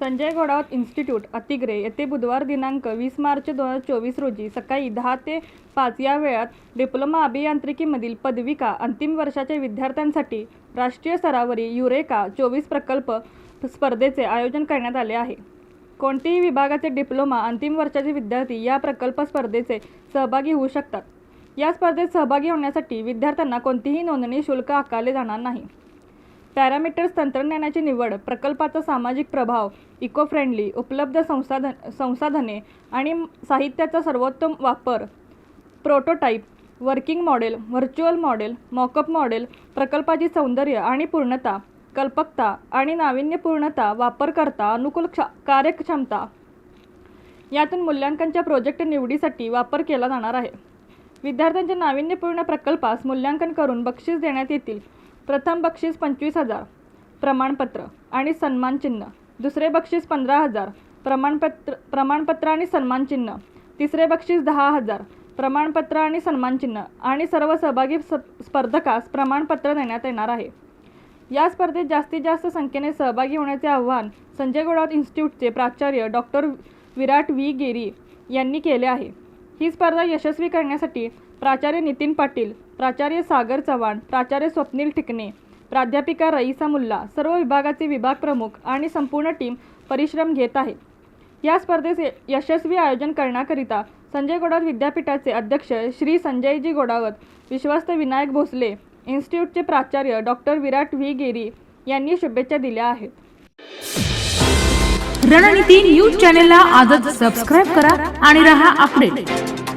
Sanjay Ghodawat institute Atigre येथे बुधवार दिनांक वीस मार्च दोन हजार चोवीस रोजी सकाळी दहा ते पाच या वेळात डिप्लोमा अभियांत्रिकीमधील पदविका अंतिम वर्षाच्या विद्यार्थ्यांसाठी राष्ट्रीय स्तरावरील युरेका चोवीस प्रकल्प स्पर्धेचे आयोजन करण्यात आले आहे. कोणतेही विभागाचे डिप्लोमा अंतिम वर्षाचे विद्यार्थी या प्रकल्प स्पर्धेचे सहभागी होऊ शकतात. या स्पर्धेत सहभागी होण्यासाठी विद्यार्थ्यांना कोणतीही नोंदणी शुल्क आकारले जाणार नाही. पॅरामीटर्स तंत्रज्ञानाची निवड प्रकल्पाचा सामाजिक प्रभाव इको फ्रेंडली उपलब्ध संसाधन संसाधने आणि साहित्याचा सर्वोत्तम वापर prototype working model virtual model mockup model प्रकल्पाची सौंदर्य आणि पूर्णता कल्पकता आणि नाविन्यपूर्णता वापरकर्ता अनुकूल क्ष कार्यक्षमता. यातून मूल्यांकनच्या प्रोजेक्ट निवडीसाठी वापर केला जाणार आहे. विद्यार्थ्यांच्या नाविन्यपूर्ण प्रकल्पास मूल्यांकन करून बक्षीस देण्यात येतील. प्रथम बक्षीस पंचवीस हजार प्रमाणपत्र आणि सन्मानचिन्ह दुसरे बक्षीस पंधरा हजार प्रमाणपत्र प्रमाणपत्र आणि सन्मानचिन्ह तिसरे बक्षीस दहा हजार प्रमाणपत्र आणि सन्मानचिन्ह आणि सर्व सहभागी स्पर्धकास प्रमाणपत्र देण्यात येणार आहे. या स्पर्धेत जास्तीत जास्त संख्येने सहभागी होण्याचे आव्हान संजय गोडावत इन्स्टिट्यूटचे प्राचार्य डॉक्टर विराट व्ही. गेरी यांनी केले आहे. ही स्पर्धा यशस्वी करण्यासाठी प्राचार्य नितीन पाटील प्राचार्य सागर चव्हाण प्राचार्य स्वप्नील ठिकणे प्राध्यापिका रईसा मुल्ला सर्व विभागाचे विभाग प्रमुख आणि संपूर्ण टीम परिश्रम घेत आहे. या स्पर्धेचे यशस्वी आयोजन करण्याकरिता संजय गोडावत विद्यापीठाचे अध्यक्ष श्री संजयजी गोडावत विश्वस्त विनायक भोसले इन्स्टिट्यूटचे प्राचार्य डॉक्टर विराट व्ही. गेरी यांनी शुभेच्छा दिल्या आहेत. रणनीती न्यूज चॅनेलला आजच सबस्क्राईब करा आणि रहा अपडेट